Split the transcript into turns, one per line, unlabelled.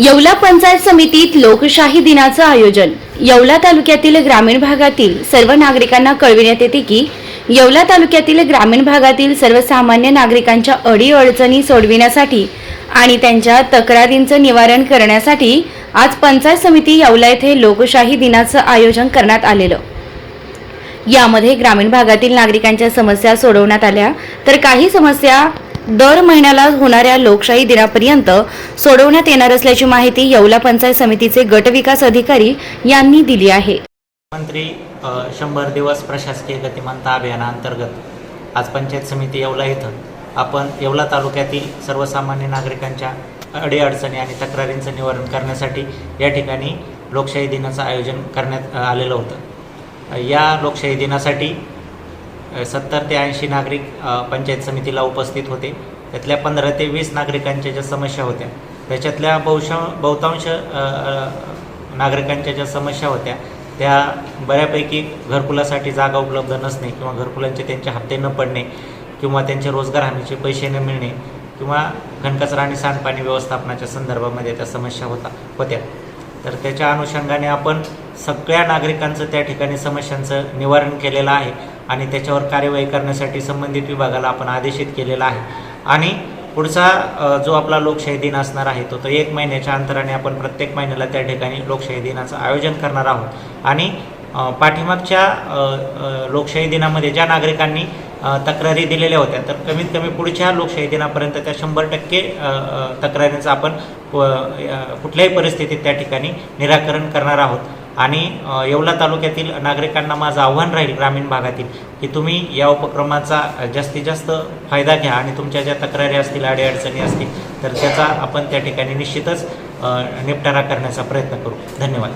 येवला पंचायत समितीत लोकशाही दिनाचं आयोजन. येवला तालुक्यातील ग्रामीण भागातील सर्व नागरिकांना कळविण्यात येते की येवला तालुक्यातील ग्रामीण भागातील सर्वसामान्य नागरिकांच्या अडीअडचणी सोडविण्यासाठी आणि त्यांच्या तक्रारींचं निवारण करण्यासाठी आज पंचायत समिती येवला येथे लोकशाही दिनाचं आयोजन करण्यात आलेलं. यामध्ये ग्रामीण भागातील नागरिकांच्या समस्या सोडवण्यात आल्या. तर काही समस्या दर महिन्याला होणाऱ्या लोकशाही दिनापर्यंत सोडवण्यात येणार असल्याची माहिती येवला पंचायत समितीचे गटविकास अधिकारी यांनी दिली आहे.
मंत्री शंभर दिवस प्रशासकीय गतिमानता अभियानाअंतर्गत आज पंचायत समिती येवला इथं. आपण येवला तालुक्यातील सर्वसामान्य नागरिकांच्या अडीअडचणी आणि तक्रारींचं निवारण करण्यासाठी या ठिकाणी लोकशाही दिनाचं आयोजन करण्यात आलेलं होतं. या लोकशाही दिनासाठी सत्तर ते ऐंशी नागरिक पंचायत समितीला उपस्थित होते. त्यातल्या पंधरा ते वीस नागरिकांच्या ज्या समस्या होत्या त्याच्यातल्या बहुशा बहुतांश नागरिकांच्या ज्या समस्या होत्या त्या बऱ्यापैकी घरकुलासाठी जागा उपलब्ध नसणे किंवा घरकुलांचे त्यांचे हप्ते न पडणे किंवा त्यांचे रोजगार हमीचे पैसे न मिळणे किंवा घनकचरा आणि सांडपाणी व्यवस्थापनाच्या संदर्भामध्ये त्या समस्या होता होत्या. तर त्याच्या अनुषंगाने आपण सगळ्या नागरिकांचं त्या ठिकाणी समस्यांचं निवारण केलेलं आहे आणि त्याच्यावर कार्यवाही करण्यासाठी संबंधित विभागाला आपण आदेशित केलेला आहे. आणि पुढचा जो आपला लोकशाही दिन असणार आहे तो तर एक महिन्याच्या अंतराने आपण प्रत्येक महिन्याला त्या ठिकाणी लोकशाही दिनाचं आयोजन करणार आहोत. आणि पाठीमागच्या लोकशाही दिनामध्ये ज्या नागरिकांनी तक्रारी दिलेल्या होत्या. तर कमीत कमी पुढच्या लोकशाही दिनापर्यंत त्या शंभर टक्के तक्रारींचं आपण कुठल्याही परिस्थितीत त्या ठिकाणी निराकरण करणार आहोत. आणि येवला तालुक्यातील नागरिकांना माझं आव्हान राहील ग्रामीण भागातील की तुम्ही या उपक्रमाचा जास्तीत जास्त फायदा घ्या आणि तुमच्या ज्या तक्रारी असतील अडीअडचणी असतील तर त्याचा आपण त्या ठिकाणी निश्चितच निपटारा करण्याचा प्रयत्न करू. धन्यवाद.